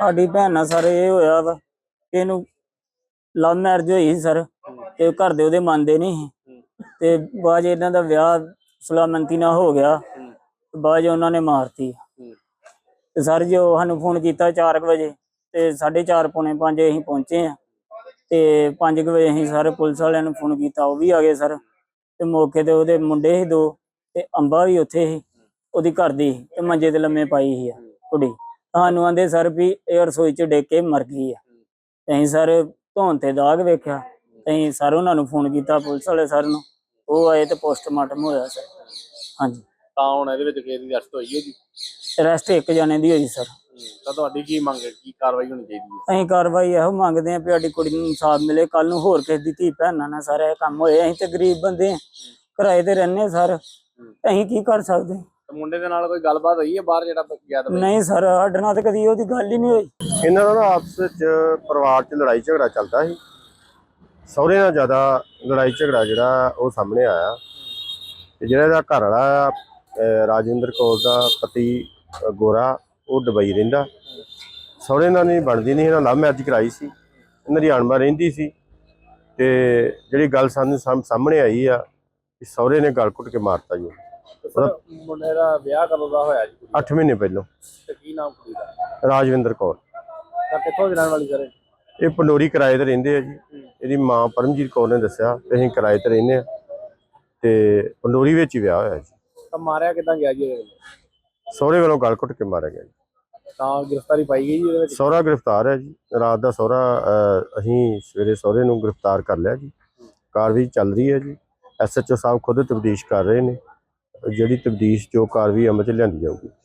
ਸਾਡੀ ਭੈਣ ਨਾਲ ਸਰ, ਇਹ ਹੋਇਆ ਵਾ ਕਿ ਇਹਨੂੰ ਲਵ ਮੈਰਿਜ ਹੋਈ ਸੀ ਸਰ ਤੇ ਘਰ ਦੇ ਉਹਦੇ ਮੰਨਦੇ ਨਹੀਂ ਸੀ। ਤੇ ਬਾਅਦ 'ਚ ਇਹਨਾਂ ਦਾ ਵਿਆਹ ਸੁਲਾਮੰਤੀ ਨਾਲ ਹੋ ਗਿਆ ਤੇ ਬਾਅਦ 'ਚ ਉਹਨਾਂ ਨੇ ਮਾਰਤੀ। ਤੇ ਸਰ, ਜੋ ਸਾਨੂੰ ਫੋਨ ਕੀਤਾ 4 ਵਜੇ ਤੇ 4:30 ਪੌਣੇ 5 ਅਸੀਂ ਪਹੁੰਚੇ ਆ ਤੇ 5 ਵਜੇ ਅਸੀਂ ਸਰ ਪੁਲਿਸ ਵਾਲਿਆਂ ਨੂੰ ਫੋਨ ਕੀਤਾ, ਉਹ ਵੀ ਆ ਗਏ ਸਰ। ਤੇ ਮੌਕੇ ਤੇ ਉਹਦੇ ਮੁੰਡੇ ਸੀ ਦੋ ਤੇ ਅੰਬਾ ਵੀ ਉੱਥੇ ਸੀ, ਉਹਦੀ ਘਰ ਦੀ ਸੀ ਤੇ ਮੰਜੇ ਤੇ ਲੰਮੇ ਪਾਈ ਸੀ ਆ ਕੁੜੀ। ਸਾਨੂੰ ਆਂਦੇ ਸਰ ਵੀ ਇਹ ਰਸੋਈ ਚ ਡਿੱਗ ਕੇ ਮਰ ਗਈ ਆ। ਤੇ ਅਸੀਂ ਸਰ ਧੌਣ ਤੇ ਦਾਗ ਵੇਖਿਆ। ਤੇ ਅਸੀਂ ਸਰ ਉਹਨਾਂ ਨੂੰ ਫੋਨ ਕੀਤਾ ਪੁਲਿਸ ਵਾਲੇ ਸਰ ਨੂੰ। ਉਹ ਆਏ ਤੇ ਪੋਸਟਮਾਰਟਮ ਹੋਇਆ ਸਰ। ਹਾਂਜੀ। ਤਾਂ ਹੁਣ ਇਹਦੇ ਵਿੱਚ ਕਿਸੇ ਦੀ ਅਰਸਤ ਹੋਈ ਹੈ ਜੀ? ਰੈਸਟ ਇੱਕ ਜਣੇ ਦੀ ਹੋਈ ਸਰ। ਤਾਂ ਤੁਹਾਡੀ ਕੀ ਮੰਗ ਹੈ? ਕੀ ਕਾਰਵਾਈ ਹੋਣੀ ਚਾਹੀਦੀ ਹੈ? ਅਸੀਂ ਕਾਰਵਾਈ ਇਹੋ ਮੰਗਦੇ ਆਂ ਵੀ ਸਾਡੀ ਕੁੜੀ ਨੂੰ ਇਨਸਾਫ ਮਿਲੇ। ਕੱਲ ਨੂੰ ਹੋਰ ਕਿਸੇ ਦੀ ਧੀ ਭੈਣਾਂ ਨਾਲ ਸਾਰਾ ਇਹ ਕੰਮ ਹੋਏ। ਅਸੀਂ ਤੇ ਗਰੀਬ ਬੰਦੇ ਆਂ ਕਿਰਾਏ ਤੇ ਰਹਿੰਦੇ ਸਰ। ਅਸੀਂ ਕੀ ਕਰ ਸਕਦੇ? ਤੇ ਮੁੰਡੇ ਦੇ ਨਾਲ ਕੋਈ ਗੱਲਬਾਤ ਹੋਈ ਹੈ ਬਾਹਰ ਜਿਹੜਾ ਗਿਆ ਤਾਂ ਨਹੀਂ ਸਰ ਸਾਡੇ ਨਾਲ ਤਾਂ ਕਦੀ ਉਹਦੀ ਗੱਲ ਹੀ ਨਹੀਂ ਹੋਈ। ਇਹਨਾਂ ਦਾ ਨਾ ਆਪਸ ਵਿੱਚ ਪਰਿਵਾਰ 'ਚ ਲੜਾਈ ਝਗੜਾ ਚੱਲਦਾ ਸੀ। ਸਹੁਰੇ ਨਾਲ ਜ਼ਿਆਦਾ ਲੜਾਈ ਝਗੜਾ ਜਿਹੜਾ ਉਹ ਸਾਹਮਣੇ ਆਇਆ। ਤੇ ਜਿਹੜਾ ਇਹਦਾ ਘਰ ਵਾਲਾ ਰਾਜਿੰਦਰ ਕੌਰ ਦਾ ਪਤੀ ਗੋਰਾ ਉਹ ਦੁਬਈ ਰਹਿੰਦਾ। ਸਹੁਰੇ ਨਾਲ ਨਹੀਂ ਬਣਦੀ ਨਹੀਂ ਇਹਨਾਂ ਲਵ ਮੈਰਿਜ ਕਰਾਈ ਸੀ। ਇਹਨਾਂ ਦੀ ਅਣਬਣ ਰਹਿੰਦੀ ਸੀ। ਤੇ ਜਿਹੜੀ ਗੱਲ ਸਾਨੂੰ ਸਾਹਮ- ਸਾਹਮਣੇ ਆਈ ਆ ਕਿ ਸਹੁਰੇ ਨੇ ਗਲ ਘੁੱਟ ਕੇ ਮਾਰਤਾ ਜੀ ਸਰ ਮੁੰਡੇ ਦਾ ਵਿਆਹ ਕਦੋਂ ਦਾ ਹੋਇਆ ਜੀ 8 ਮਹੀਨੇ ਪਹਿਲਾਂ। ਤੇ ਕੀ ਨਾਮ ਕੁੜੀ ਦਾ? ਰਾਜਵਿੰਦਰ ਕੌਰ। ਤਾਂ ਕਿੱਥੋਂ ਦੀ ਰਹਿਣ ਵਾਲੀ ਸਰ ਇਹ? ਇਹ ਪੰਡੋਰੀ ਕਿਰਾਏ ਤੇ ਰਹਿੰਦੇ ਆ ਜੀ। ਇਹਦੀ ਮਾਂ ਪਰਮਜੀਤ ਕੌਰ ਨੇ ਦੱਸਿਆ ਕਿ ਅਸੀਂ ਕਿਰਾਏ ਤੇ ਰਹਿੰਦੇ ਆ। ਤੇ ਪੰਡੋਰੀ ਵਿੱਚ ਹੀ ਵਿਆਹ ਹੋਇਆ ਜੀ। ਤਾਂ ਮਾਰਿਆ ਕਿਦਾਂ ਗਿਆ ਜੀ ਇਹਦੇ ਵੱਲੋਂ? ਸਹੁਰੇ ਵੱਲੋਂ ਗਲ ਘੁੱਟ ਕੇ ਮਾਰਿਆ ਗਿਆ ਜੀ। ਤਾਂ ਗ੍ਰਿਫਤਾਰੀ ਪਾਈ ਗਈ ਜੀ ਇਹਦੇ ਵਿੱਚ? ਸਹੁਰਾ ਗ੍ਰਿਫਤਾਰ ਹੈ ਜੀ। ਰਾਤ ਦਾ ਸਹੁਰਾ ਅਹ, ਅਸੀਂ ਸਵੇਰੇ ਸਹੁਰੇ ਨੂੰ ਗ੍ਰਿਫਤਾਰ ਕਰ ਲਿਆ ਜੀ। ਕਾਰਵਾਈ ਚੱਲ ਰਹੀ ਹੈ ਜੀ। ਐਸਐਚਓ ਸਾਹਿਬ ਖੁਦ ਤਬਦੀਸ਼ ਕਰ ਰਹੇ ਨੇ। ਜਿਹੜੀ ਤਬਦੀਸ਼ ਜੋ ਕਾਰਵਾਈ ਅਮਲ ਚ ਲਿਆਂਦੀ ਜਾਊਗੀ।